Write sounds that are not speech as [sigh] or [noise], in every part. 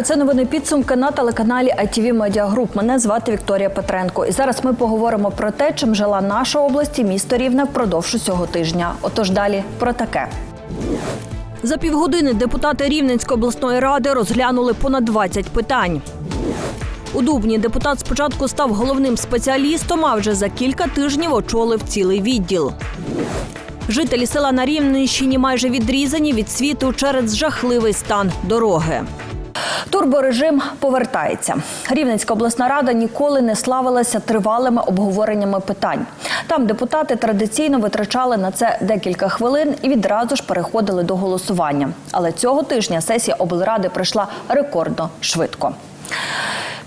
Вітаю, це новини підсумки на телеканалі ITV Media Group. Мене звати Вікторія Петренко. І зараз ми поговоримо про те, чим жила наша область і місто Рівне впродовж усього тижня. Отож далі про таке. За півгодини депутати Рівненської обласної ради розглянули понад 20 питань. У Дубні депутат спочатку став головним спеціалістом, а вже за кілька тижнів очолив цілий відділ. Жителі села на Рівненщині майже відрізані від світу через жахливий стан дороги. Турборежим повертається. Рівненська обласна рада ніколи не славилася тривалими обговореннями питань. Там депутати традиційно витрачали на це декілька хвилин і відразу ж переходили до голосування. Але цього тижня сесія облради пройшла рекордно швидко.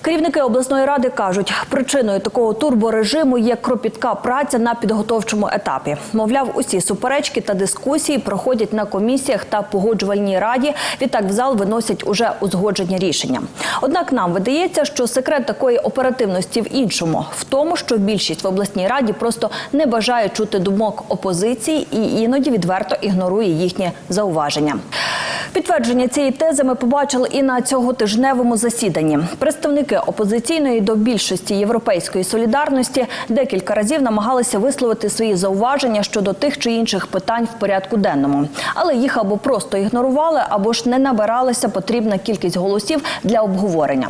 Керівники обласної ради кажуть, причиною такого турборежиму є кропітка праця на підготовчому етапі. Мовляв, усі суперечки та дискусії проходять на комісіях та погоджувальній раді. Відтак в зал виносять уже узгоджені рішення. Однак нам видається, що секрет такої оперативності в іншому, в тому, що більшість в обласній раді просто не бажає чути думок опозиції і іноді відверто ігнорує їхні зауваження. Підтвердження цієї тези ми побачили і на цьоготижневому засіданні. Представники опозиційної до більшості європейської солідарності декілька разів намагалися висловити свої зауваження щодо тих чи інших питань в порядку денному, але їх або просто ігнорували, або ж не набиралася потрібна кількість голосів для обговорення.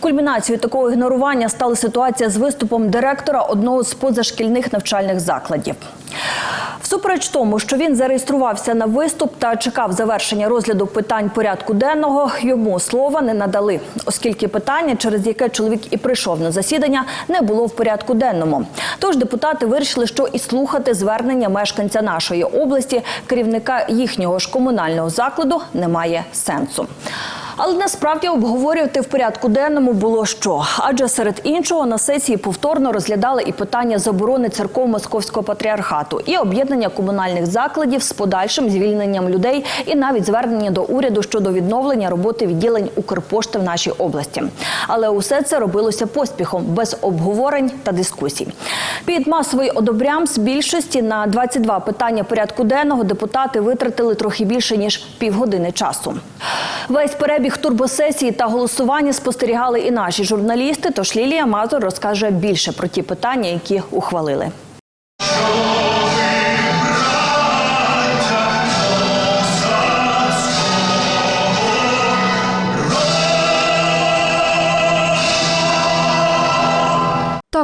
Кульмінацією такого ігнорування стала ситуація з виступом директора одного з позашкільних навчальних закладів. Всупереч тому, що він зареєструвався на виступ та чекав завершення розгляду питань порядку денного, йому слова не надали, оскільки питання, через яке чоловік і прийшов на засідання, не було в порядку денному. Тож депутати вирішили, що і слухати звернення мешканця нашої області, керівника їхнього ж комунального закладу, немає сенсу. Але насправді обговорювати в порядку денному було що, адже серед іншого на сесії повторно розглядали і питання заборони церков московського патріархату, і об'єднання комунальних закладів з подальшим звільненням людей, і навіть звернення до уряду щодо відновлення роботи відділень Укрпошти в нашій області. Але усе це робилося поспіхом, без обговорень та дискусій. Під масовий одобрям з більшості на 22 питання порядку денного депутати витратили трохи більше ніж півгодини часу. Весь перебіг турбосесії та голосування спостерігали і наші журналісти. Тож Лілія Мазур розкаже більше про ті питання, які ухвалили.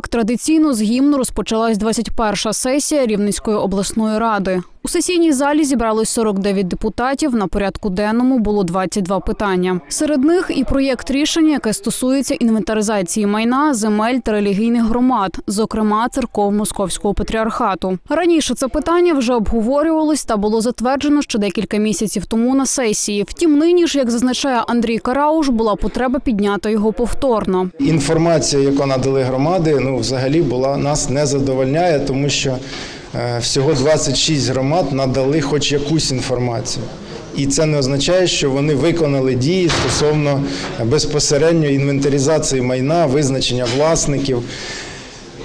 Так, традиційно з гімну розпочалась 21-ша сесія Рівненської обласної ради. У сесійній залі зібрались 49 депутатів. На порядку денному було 22 питання. Серед них і проєкт рішення, яке стосується інвентаризації майна, земель та релігійних громад, зокрема церков Московського патріархату. Раніше це питання вже обговорювалось та було затверджено ще декілька місяців тому на сесії. Втім, нині ж, як зазначає Андрій Карауш, була потреба підняти його повторно. Інформація, яку надали громади, ну взагалі була нас не задовольняє, тому що всього 26 громад надали хоч якусь інформацію. І це не означає, що вони виконали дії стосовно безпосередньо інвентаризації майна, визначення власників.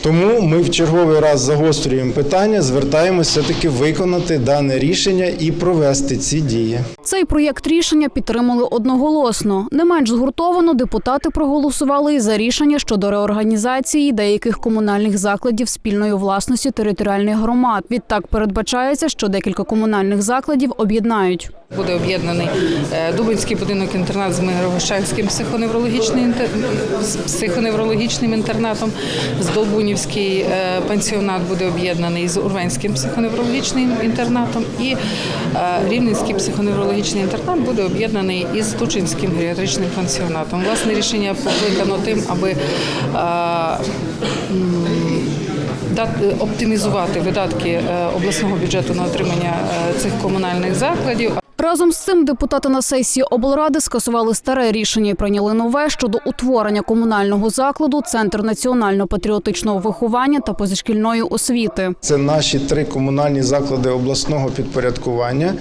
Тому ми в черговий раз загострюємо питання, звертаємося все-таки виконати дане рішення і провести ці дії. Цей проєкт рішення підтримали одноголосно. Не менш згуртовано депутати проголосували і за рішення щодо реорганізації деяких комунальних закладів спільної власності територіальних громад. Відтак передбачається, що декілька комунальних закладів об'єднають. Буде об'єднаний е, Дубинський будинок інтернат з Мирогощакським психоневрологічним психоневрологічним інтернатом, з Долбунівський е, пансіонат буде об'єднаний з Урвенським психоневрологічним інтернатом, і е, Рівненський психоневрологічний інтернат буде об'єднаний із Тучинським геріатричним пансіонатом. Власне рішення покликано тим, аби е, оптимізувати видатки е, обласного бюджету на отримання е, цих комунальних закладів. Разом з цим депутати на сесії облради скасували старе рішення і прийняли нове щодо утворення комунального закладу Центр національно-патріотичного виховання та позашкільної освіти. Це наші три комунальні заклади обласного підпорядкування.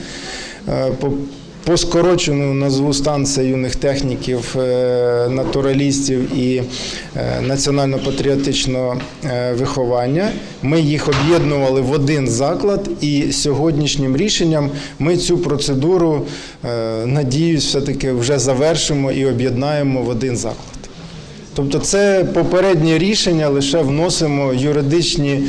По- скорочену назву станція юних техніків, е, натуралістів і е, національно-патріотичного е, виховання. Ми їх об'єднували в один заклад, і сьогоднішнім рішенням ми цю процедуру, надіюсь, все-таки вже завершимо і об'єднаємо в один заклад. Тобто це попереднє рішення, лише вносимо юридичні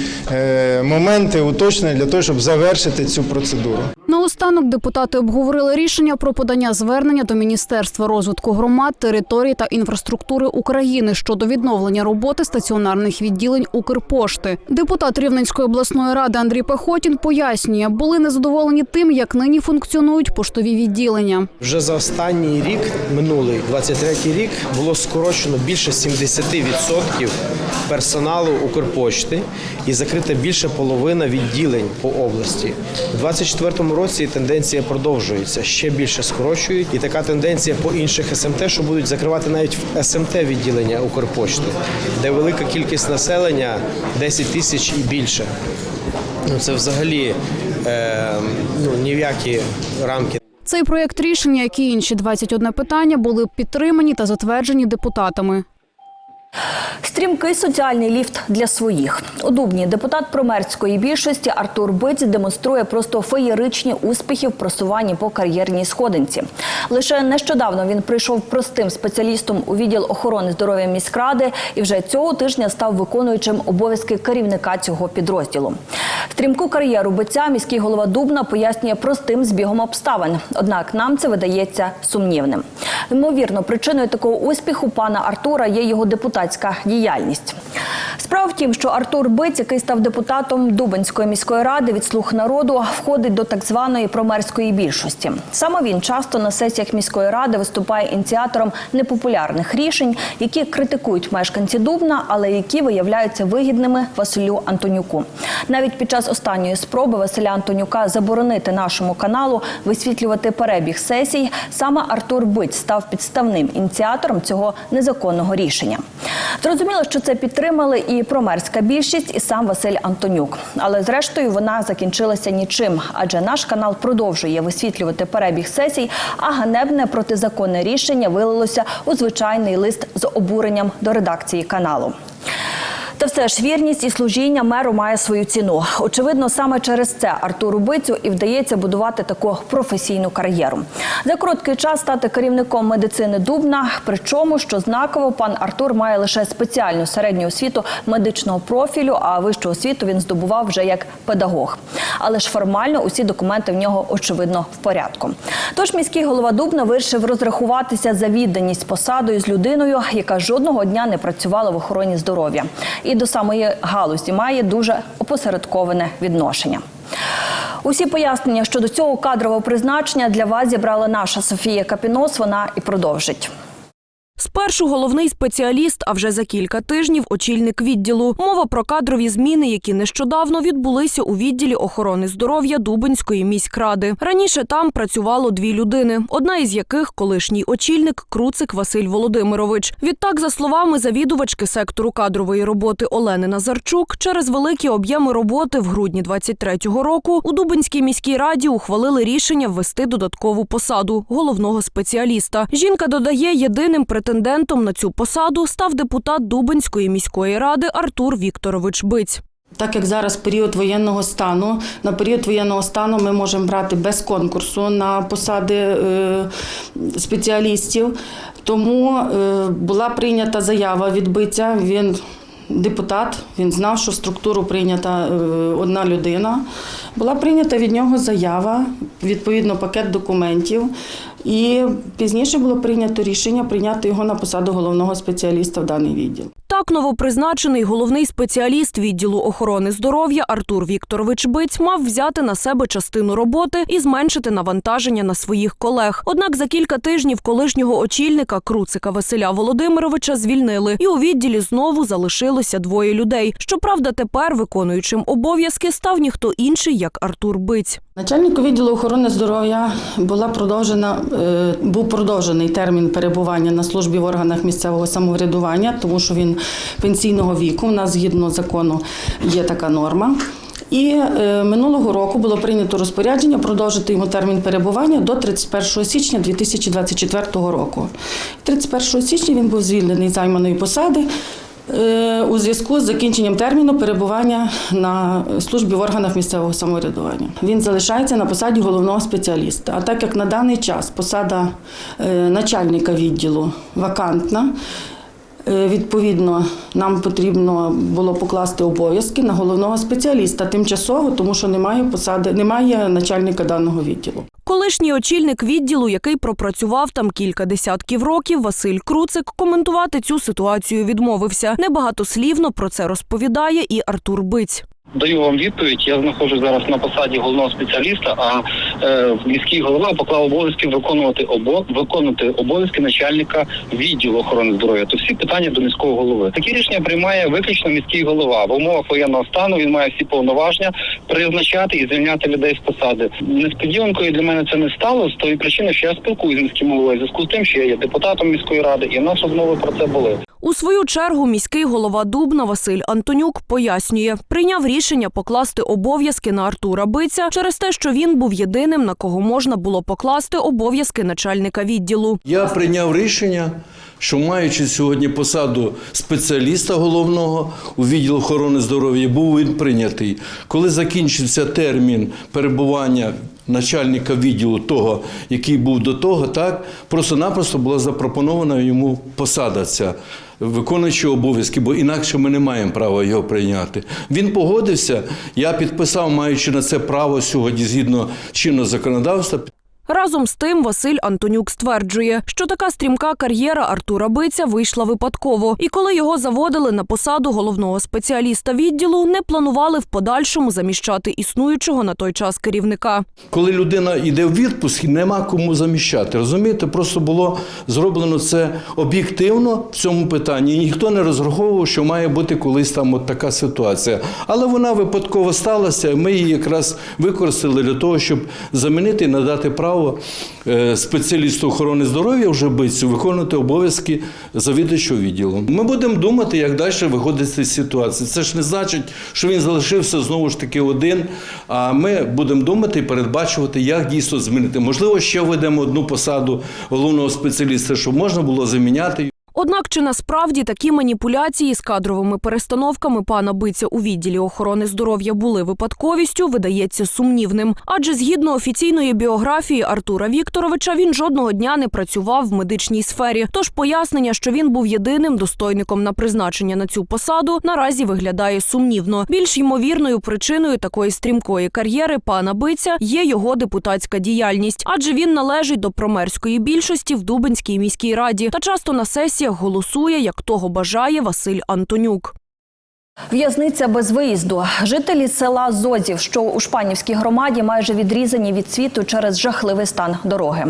моменти, уточнення для того, щоб завершити цю процедуру. Наостанок депутати обговорили рішення про подання звернення до Міністерства розвитку громад, територій та інфраструктури України щодо відновлення роботи стаціонарних відділень Укрпошти. Депутат Рівненської обласної ради Андрій Пехотін пояснює, були незадоволені тим, як нині функціонують поштові відділення. Вже за останній рік, минулий 23-й рік, було скорочено більше 70% персоналу Укрпошти і закрита більше половина відділень по області. У 24-му році тенденція продовжується. Ще більше скорочують, і така тенденція по інших СМТ, що будуть закривати навіть в СМТ відділення Укрпошти, де велика кількість населення 10 тисяч і більше. Ну це взагалі е, ну, ні в які рамки Цей проєкт рішення, як і інші 21 питання, були підтримані та затверджені депутатами. Стрімкий соціальний ліфт для своїх. У Дубні депутат промерської більшості Артур Биць демонструє просто феєричні успіхи в просуванні по кар'єрній сходинці. Лише нещодавно він прийшов простим спеціалістом у відділ охорони здоров'я міськради і вже цього тижня став виконуючим обов'язки керівника цього підрозділу. Стрімку кар'єру биця міський голова Дубна пояснює простим збігом обставин. Однак нам це видається сумнівним. Ймовірно, причиною такого успіху пана Артура є його депутатська діяльність. Справа в тім, що Артур Биць, який став депутатом Дубинської міської ради від слуг народу, входить до так званої промерської більшості. Саме він часто на сесіях міської ради виступає ініціатором непопулярних рішень, які критикують мешканці Дубна, але які виявляються вигідними Василю Антонюку. Навіть під час останньої спроби Василя Антонюка заборонити нашому каналу висвітлювати перебіг сесій, саме Артур Биць став підставним ініціатором цього незаконного рішення. Зрозуміло, що це підтримали і промерська більшість, і сам Василь Антонюк. Але зрештою вона закінчилася нічим, адже наш канал продовжує висвітлювати перебіг сесій, а ганебне протизаконне рішення вилилося у звичайний лист з обуренням до редакції каналу. Та все ж вірність і служіння меру має свою ціну. Очевидно, саме через це Артуру Бицю і вдається будувати таку професійну кар'єру. За короткий час стати керівником медицини Дубна. Причому, що знаково, пан Артур має лише спеціальну середню освіту медичного профілю, а вищу освіту він здобував вже як педагог. Але ж формально усі документи в нього очевидно в порядку. Тож міський голова Дубна вирішив розрахуватися за відданість посадою з людиною, яка жодного дня не працювала в охороні здоров'я і до самої галузі має дуже опосередковане відношення. Усі пояснення щодо цього кадрового призначення для вас зібрала наша Софія Капінос. Вона і продовжить. Спершу головний спеціаліст, а вже за кілька тижнів очільник відділу. Мова про кадрові зміни, які нещодавно відбулися у відділі охорони здоров'я Дубинської міськради. Раніше там працювало дві людини, одна із яких колишній очільник Круцик Василь Володимирович. Відтак, за словами завідувачки сектору кадрової роботи Олени Назарчук, через великі об'єми роботи в грудні 23-го року у Дубинській міській раді ухвалили рішення ввести додаткову посаду головного спеціаліста. Жінка додає, єдиним претендентом на цю посаду став депутат Дубинської міської ради Артур Вікторович Биць. Так як зараз період воєнного стану, на період воєнного стану ми можемо брати без конкурсу на посади е, спеціалістів. Тому е, була прийнята заява від биття. Він депутат, він знав, що структуру прийнята е, одна людина. Була прийнята від нього заява, відповідно пакет документів. І пізніше було прийнято рішення прийняти його на посаду головного спеціаліста в даний відділ. Так, новопризначений головний спеціаліст відділу охорони здоров'я Артур Вікторович Биць мав взяти на себе частину роботи і зменшити навантаження на своїх колег. Однак за кілька тижнів колишнього очільника Круцика Василя Володимировича звільнили, і у відділі знову залишилося двоє людей. Щоправда, тепер виконуючим обов'язки став ніхто інший, як Артур Биць. Начальнику відділу охорони здоров'я була продовжена, е, був продовжений термін перебування на службі в органах місцевого самоврядування, тому що він пенсійного віку. У нас згідно закону є така норма. І е, минулого року було прийнято розпорядження продовжити йому термін перебування до 31 січня 2024 року. 31 січня він був звільнений з займаної посади. Е, У зв'язку з закінченням терміну перебування на службі в органах місцевого самоврядування він залишається на посаді головного спеціаліста. А так як на даний час посада е, начальника відділу вакантна, Відповідно, нам потрібно було покласти обов'язки на головного спеціаліста тимчасово, тому що немає посади, немає начальника даного відділу. Колишній очільник відділу, який пропрацював там кілька десятків років, Василь Круцик, коментувати цю ситуацію відмовився. Небагатослівно про це розповідає і Артур Биць. Даю вам відповідь. Я знаходжусь зараз на посаді головного спеціаліста, а е, міський голова поклав обов'язки виконувати обо виконувати обов'язки начальника відділу охорони здоров'я. То всі питання до міського голови. Такі рішення приймає виключно міський голова. В умовах воєнного стану він має всі повноваження призначати і звільняти людей з посади. Несподіванкою для мене це не стало з тої причини, що я спілкуюся з міським головою зв'язку з тим, що я є депутатом міської ради, і в нас розмови про це були. У свою чергу міський голова Дубна Василь Антонюк пояснює, прийняв рішення покласти обов'язки на Артура Биця через те, що він був єдиним, на кого можна було покласти обов'язки начальника відділу. Я прийняв рішення, що маючи сьогодні посаду спеціаліста головного у відділ охорони здоров'я, був він прийнятий. Коли закінчився термін перебування начальника відділу того, який був до того, так просто-напросто була запропонована йому посада ця. Виконуючи обов'язки, бо інакше ми не маємо права його прийняти. Він погодився. Я підписав, маючи на це право сьогодні згідно чинного законодавства. Разом з тим Василь Антонюк стверджує, що така стрімка кар'єра Артура Биця вийшла випадково, і коли його заводили на посаду головного спеціаліста відділу, не планували в подальшому заміщати існуючого на той час керівника. Коли людина йде в відпуск, нема кому заміщати. Розумієте, просто було зроблено це об'єктивно в цьому питанні. Ніхто не розраховував, що має бути колись там от така ситуація. Але вона випадково сталася. Ми її якраз використали для того, щоб замінити і надати право е, спеціалісту охорони здоров'я вже бицю виконувати обов'язки завідувачого відділу. Ми будемо думати, як далі виходити з ситуації. Це ж не значить, що він залишився знову ж таки один. А ми будемо думати і передбачувати, як дійсно змінити. Можливо, ще введемо одну посаду головного спеціаліста, щоб можна було заміняти. Однак чи насправді такі маніпуляції з кадровими перестановками пана Биця у відділі охорони здоров'я були випадковістю, видається сумнівним. Адже згідно офіційної біографії Артура Вікторовича, він жодного дня не працював в медичній сфері. Тож пояснення, що він був єдиним достойником на призначення на цю посаду, наразі виглядає сумнівно. Більш ймовірною причиною такої стрімкої кар'єри пана Биця є його депутатська діяльність, адже він належить до промерської більшості в Дубинській міській раді та часто на сесіях голосує, як того бажає Василь Антонюк. В'язниця без виїзду. Жителі села Зозів, що у Шпанівській громаді, майже відрізані від світу через жахливий стан дороги.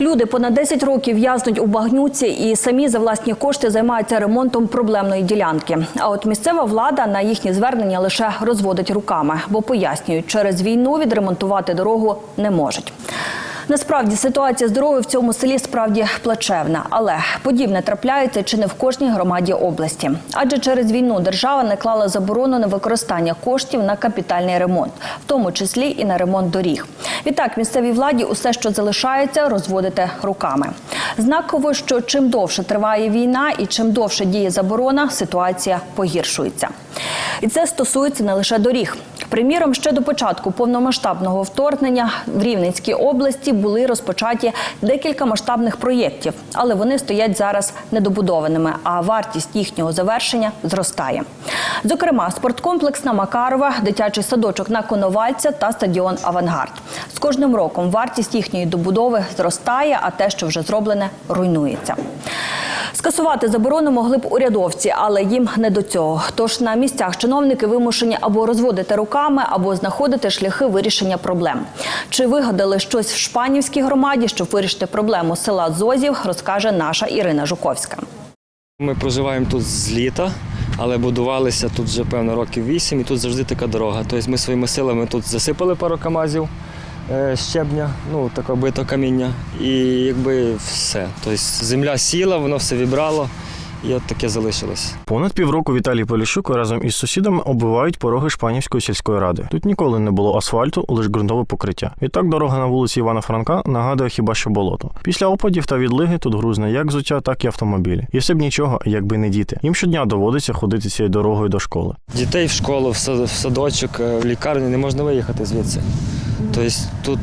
Люди понад 10 років в'язнуть у багнюці і самі за власні кошти займаються ремонтом проблемної ділянки. А от місцева влада на їхні звернення лише розводить руками, бо пояснюють, через війну відремонтувати дорогу не можуть. Насправді ситуація з дорогою в цьому селі справді плачевна, але подібне трапляється чи не в кожній громаді області. Адже через війну держава наклала заборону на використання коштів на капітальний ремонт, в тому числі і на ремонт доріг. Відтак місцевій владі усе, що залишається, розводити руками. Знаково, що чим довше триває війна і чим довше діє заборона, ситуація погіршується. І це стосується не лише доріг. Приміром, ще до початку повномасштабного вторгнення в Рівненській області були розпочаті декілька масштабних проєктів, але вони стоять зараз недобудованими, а вартість їхнього завершення зростає. Зокрема, спорткомплекс на Макарова, дитячий садочок на Коновальця та стадіон Авангард. З кожним роком вартість їхньої добудови зростає, а те, що вже зроблене, руйнується. Скасувати заборону могли б урядовці, але їм не до цього. Тож на місцях чиновники вимушені або розводити руками, або знаходити шляхи вирішення проблем. Чи вигадали щось в Шпанівській громаді, щоб вирішити проблему села Зозів, розкаже наша Ірина Жуковська. Ми проживаємо тут з літа, але будувалися тут вже певно років вісім, і тут завжди така дорога. Тобто ми своїми силами тут засипали пару камазів е, щебня, ну таке бито каміння, і якби все. Тобто земля сіла, воно все вібрало. І от таке залишилось. Понад півроку Віталій Поліщук разом із сусідами оббивають пороги Шпанівської сільської ради. Тут ніколи не було асфальту, лише ґрунтове покриття. Відтак дорога на вулиці Івана Франка нагадує хіба що болото. Після опадів та відлиги тут грузне як взуття, так і автомобілі. І все б нічого, якби не діти. Їм щодня доводиться ходити цією дорогою до школи. Дітей в школу, в садочок, е, в лікарню не можна виїхати звідси. Тобто тут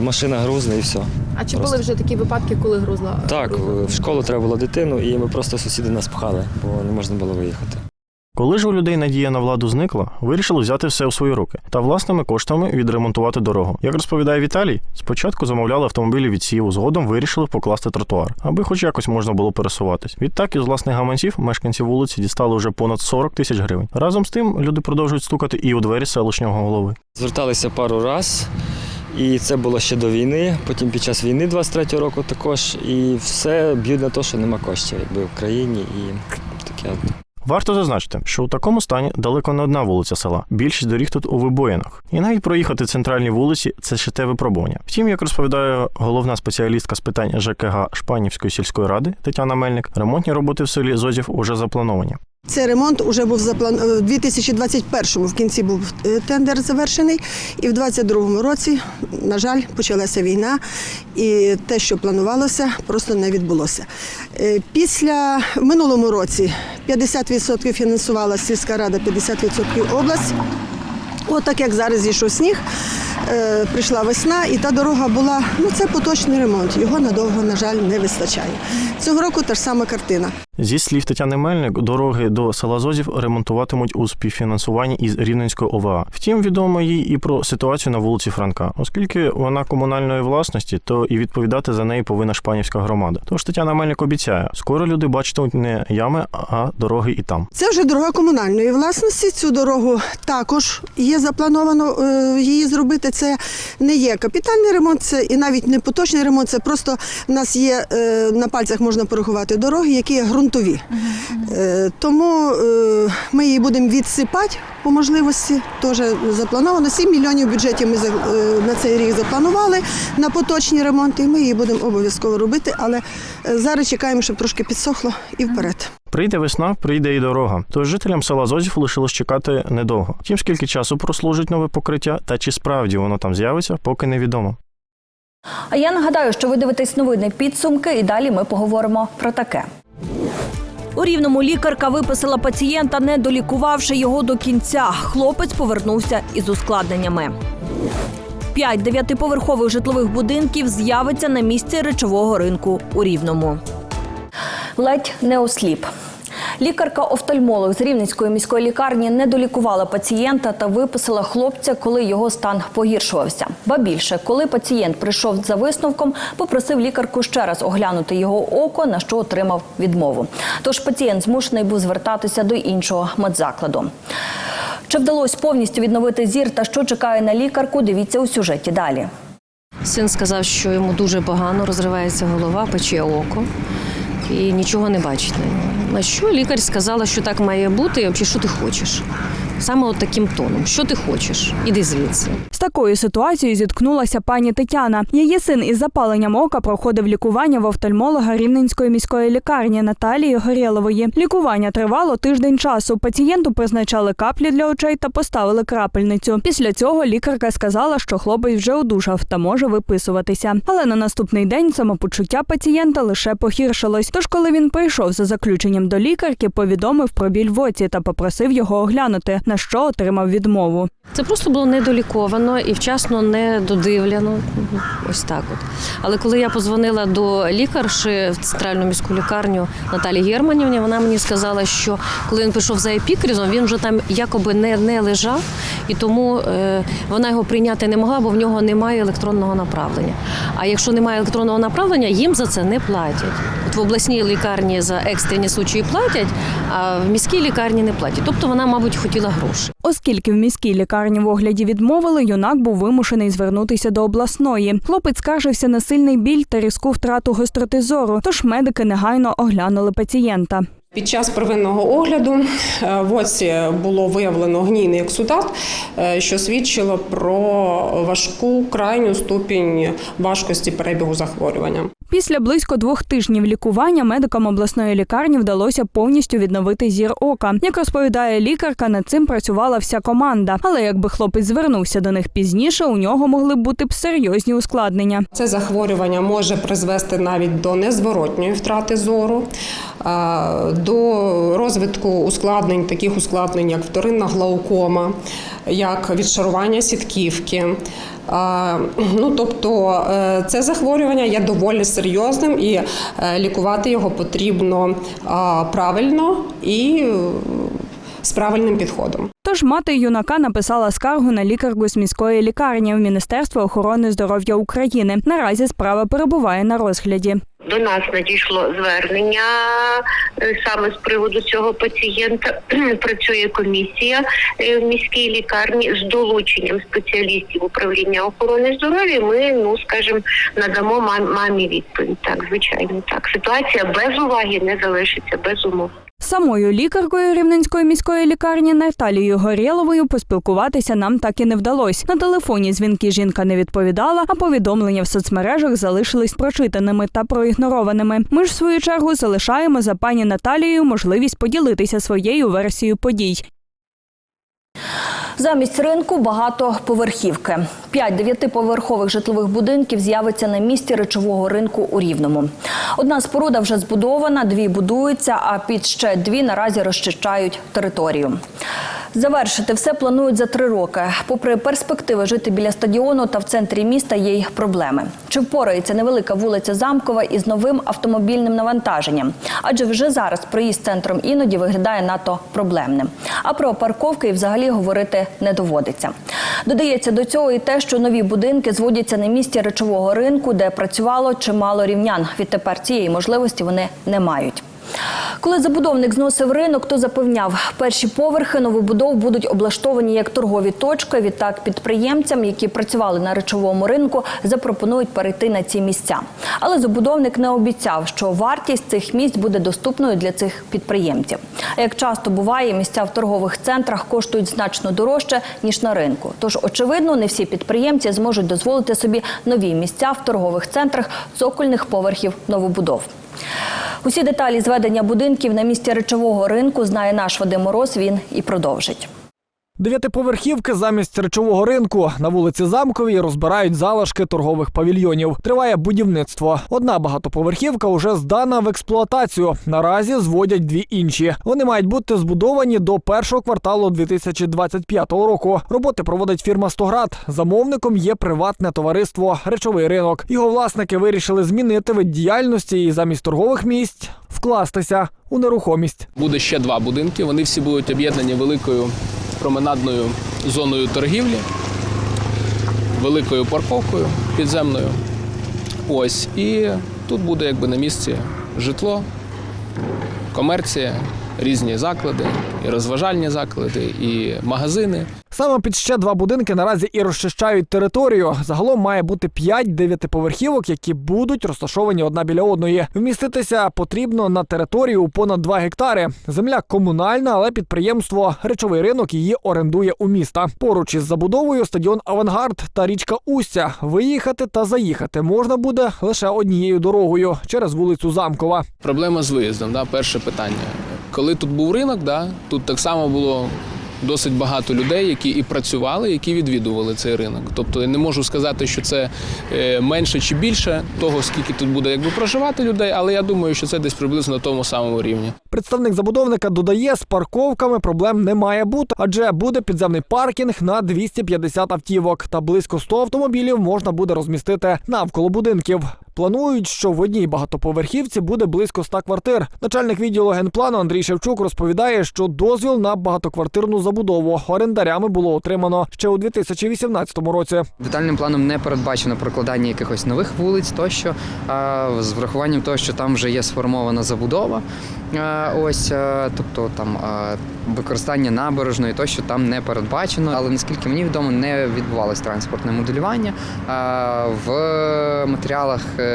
машина грузна і все. А чи Просто. були вже такі випадки, коли грузла? Так, грузла? в школу треба було дитину, і ми просто сусіди нас пхали, бо не можна було виїхати. Коли ж у людей надія на владу зникла, вирішили взяти все у свої руки та власними коштами відремонтувати дорогу. Як розповідає Віталій, спочатку замовляли автомобілі від сіву, згодом вирішили покласти тротуар, аби хоч якось можна було пересуватись. Відтак із власних гаманців мешканці вулиці дістали вже понад 40 тисяч гривень. Разом з тим люди продовжують стукати і у двері селищного голови. Зверталися пару раз, і це було ще до війни, потім під час війни 23-го року також. І все б'ють на те, що нема коштів якби в країні і таке. Варто зазначити, що у такому стані далеко не одна вулиця села. Більшість доріг тут у вибоїнах. І навіть проїхати центральні вулиці це ще те випробування. Втім, як розповідає головна спеціалістка з питань ЖКГ Шпанівської сільської ради Тетяна Мельник, ремонтні роботи в селі Зозів уже заплановані. Цей ремонт вже був запланований в 2021-му в кінці був е, тендер завершений, і в 2022 році, на жаль, почалася війна, і те, що планувалося, просто не відбулося. Е, Після в минулому році 50% фінансувала сільська рада, 50% область. От так як зараз зійшов сніг, е, прийшла весна, і та дорога була. Ну це поточний ремонт. Його надовго, на жаль, не вистачає. Цього року та ж сама картина. Зі слів Тетяни Мельник, дороги до села Зозів ремонтуватимуть у співфінансуванні із Рівненської ОВА. Втім, відомо їй і про ситуацію на вулиці Франка, оскільки вона комунальної власності, то і відповідати за неї повинна шпанівська громада. Тож Тетяна Мельник обіцяє, скоро люди бачитимуть не ями, а дороги і там. Це вже дорога комунальної власності. Цю дорогу також є заплановано е, її зробити. Це не є капітальний ремонт, це і навіть не поточний ремонт. Це просто в нас є е, на пальцях можна порахувати дороги, які є ґрунтові. Е, Тому е, ми її будемо відсипати по можливості. Теж заплановано 7 мільйонів в бюджеті. Ми на цей рік запланували на поточні ремонти. Ми її будемо обов'язково робити, але зараз чекаємо, щоб трошки підсохло і вперед. Прийде весна, прийде і дорога. Тож жителям села Зозів лишилось чекати недовго. Втім, скільки часу прослужить нове покриття, та чи справді воно там з'явиться, поки невідомо. А я нагадаю, що ви дивитесь новини підсумки, і далі ми поговоримо про таке. У рівному лікарка виписала пацієнта, не долікувавши його до кінця. Хлопець повернувся із ускладненнями. П'ять дев'ятиповерхових житлових будинків з'явиться на місці речового ринку у Рівному. Ледь не осліп. Лікарка-офтальмолог з Рівненської міської лікарні не долікувала пацієнта та виписала хлопця, коли його стан погіршувався. Ба більше, коли пацієнт прийшов за висновком, попросив лікарку ще раз оглянути його око, на що отримав відмову. Тож пацієнт змушений був звертатися до іншого медзакладу. Чи вдалося повністю відновити зір та що чекає на лікарку? Дивіться у сюжеті далі. Син сказав, що йому дуже погано розривається голова, пече око і нічого не бачить на. На що лікар сказала, що так має бути, і взагалі, що ти хочеш? Саме от таким тоном. Що ти хочеш? Іди звідси. З такою ситуацією зіткнулася пані Тетяна. Її син із запаленням ока проходив лікування в офтальмолога Рівненської міської лікарні Наталії Горєлової. Лікування тривало тиждень часу. Пацієнту призначали каплі для очей та поставили крапельницю. Після цього лікарка сказала, що хлопець вже одужав та може виписуватися. Але на наступний день самопочуття пацієнта лише погіршилось. Тож, коли він прийшов за заключенням до лікарки, повідомив про біль в оці та попросив його оглянути, на що отримав відмову. Це просто було недоліковано і вчасно не додивляно. Ось так от. Але коли я позвонила до лікарші в центральну міську лікарню Наталі Германівні, вона мені сказала, що коли він прийшов за епікризом, він вже там якоби не, не лежав, і тому е, вона його прийняти не могла, бо в нього немає електронного направлення. А якщо немає електронного направлення, їм за це не платять. От в обласній лікарні за екстрені случаї платять, а в міській лікарні не платять. Тобто вона, мабуть, хотіла гроші. Оскільки в міській лікарні в огляді відмовили, юнак був вимушений звернутися до обласної. Хлопець скаржився на сильний біль та різку втрату гостроти зору, тож медики негайно оглянули пацієнта. Під час первинного огляду е, в оці було виявлено гнійний ексудат, е, що свідчило про важку крайню ступінь важкості перебігу захворювання. Після близько двох тижнів лікування медикам обласної лікарні вдалося повністю відновити зір ока. Як розповідає лікарка, над цим працювала вся команда. Але якби хлопець звернувся до них пізніше, у нього могли б бути б серйозні ускладнення. Це захворювання може призвести навіть до незворотньої втрати зору, до розвитку ускладнень, таких ускладнень, як вторинна глаукома, як відшарування сітківки. Ну, тобто е, це захворювання є доволі серйозним і е, лікувати його потрібно правильно і е, з правильним підходом. Тож мати юнака написала скаргу на лікарку з міської лікарні в Міністерство охорони здоров'я України. Наразі справа перебуває на розгляді. До нас надійшло звернення е, саме з приводу цього пацієнта. [clears throat] Працює комісія е, в міській лікарні з долученням спеціалістів управління охорони здоров'я. Ми, ну скажімо, надамо мамі відповідь. Так, звичайно, так. Ситуація без уваги не залишиться без умов. Самою лікаркою Рівненської міської лікарні Наталією Горєловою поспілкуватися нам так і не вдалося. На телефоні дзвінки жінка не відповідала, а повідомлення в соцмережах залишились прочитаними та проігнорованими. Ми ж в свою чергу залишаємо за пані Наталією можливість поділитися своєю версією подій. Замість ринку багатоповерхівки. П'ять дев'ятиповерхових житлових будинків з'явиться на місці речового ринку у Рівному. Одна споруда вже збудована, дві будуються, а під ще дві наразі розчищають територію. Завершити все планують за три роки. Попри перспективи жити біля стадіону та в центрі міста є й проблеми. Чи впорається невелика вулиця Замкова із новим автомобільним навантаженням? Адже вже зараз проїзд центром іноді виглядає надто проблемним. А про парковки і взагалі говорити не доводиться. Додається до цього і те, що нові будинки зводяться на місці речового ринку, де працювало чимало рівнян. Відтепер цієї можливості вони не мають. Коли забудовник зносив ринок, то запевняв, перші поверхи новобудов будуть облаштовані як торгові точки. Відтак підприємцям, які працювали на речовому ринку, запропонують перейти на ці місця. Але забудовник не обіцяв, що вартість цих місць буде доступною для цих підприємців. Як часто буває, місця в торгових центрах коштують значно дорожче ніж на ринку. Тож, очевидно, не всі підприємці зможуть дозволити собі нові місця в торгових центрах цокольних поверхів новобудов. Усі деталі зведення будинків на місці речового ринку знає наш Вадим Мороз. Він і продовжить. Дев'ятиповерхівки замість речового ринку на вулиці Замковій розбирають залишки торгових павільйонів. Триває будівництво. Одна багатоповерхівка уже здана в експлуатацію. Наразі зводять дві інші. Вони мають бути збудовані до першого кварталу 2025 року. Роботи проводить фірма Стоград. Замовником є приватне товариство Речовий ринок. Його власники вирішили змінити вид діяльності і замість торгових місць вкластися у нерухомість. Буде ще два будинки. Вони всі будуть об'єднані великою променадною зоною торгівлі, великою парковкою підземною. Ось. І тут буде якби на місці житло, комерція, різні заклади, і розважальні заклади, і магазини. Саме під ще два будинки наразі і розчищають територію. Загалом має бути п'ять дев'ятиповерхівок, які будуть розташовані одна біля одної. Вміститися потрібно на територію у понад 2 гектари. Земля комунальна, але підприємство речовий ринок її орендує у міста. Поруч із забудовою стадіон Авангард та річка Устя. Виїхати та заїхати можна буде лише однією дорогою через вулицю Замкова. Проблема з виїздом, да, перше питання. Коли тут був ринок, да, тут так само було досить багато людей, які і працювали, які відвідували цей ринок. Тобто я не можу сказати, що це е, менше чи більше того, скільки тут буде якби проживати людей, але я думаю, що це десь приблизно на тому самому рівні. Представник забудовника додає, з парковками проблем не має бути, адже буде підземний паркінг на 250 автівок та близько 100 автомобілів можна буде розмістити навколо будинків. Планують, що в одній багатоповерхівці буде близько 100 квартир. Начальник відділу генплану Андрій Шевчук розповідає, що дозвіл на багатоквартирну забудову орендарями було отримано ще у 2018 році. Детальним планом не передбачено прокладання якихось нових вулиць тощо, а з врахуванням того, що там вже є сформована забудова. Ось тобто там використання набережної, тощо там не передбачено. Але наскільки мені відомо, не відбувалось транспортне моделювання. В матеріалах, е,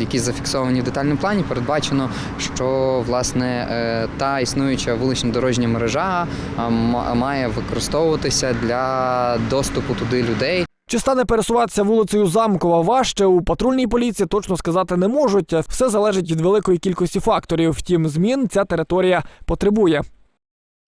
які зафіксовані в детальному плані, передбачено, що власне е, та існуюча вулична дорожня мережа е, має використовуватися для доступу туди людей. Чи стане пересуватися вулицею Замкова важче у патрульній поліції точно сказати не можуть. Все залежить від великої кількості факторів. Втім, змін ця територія потребує.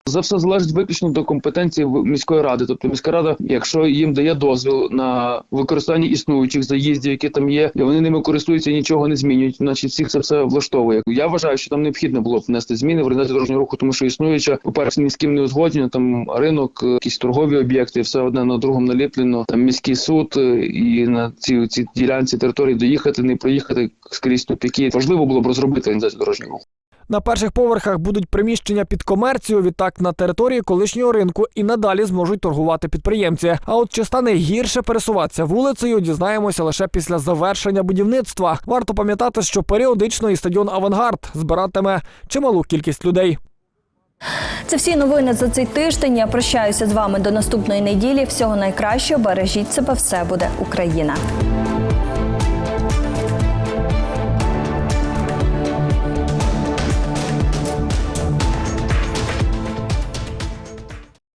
За все залежить виключно до компетенції міської ради. Тобто міська рада, якщо їм дає дозвіл на використання існуючих заїздів, які там є, і вони ними користуються нічого не змінюють, значить всіх це все влаштовує. Я вважаю, що там необхідно було б внести зміни в організацію дорожнього руху, тому що існуюча, по-перше, ні з ким не узгоджено, там ринок, е, якісь торгові об'єкти, все одне на другому наліплено. Там міський суд е, і на ці, ці ділянці території доїхати, не проїхати скрізь тупіки. Важливо було б розробити організацію дорожнього руху. На перших поверхах будуть приміщення під комерцію. Відтак на території колишнього ринку і надалі зможуть торгувати підприємці. А от чи стане гірше пересуватися вулицею, дізнаємося лише після завершення будівництва. Варто пам'ятати, що періодично і стадіон Авангард збиратиме чималу кількість людей. Це всі новини за цей тиждень. Я прощаюся з вами до наступної неділі. Всього найкращого. Бережіть себе. Все буде Україна.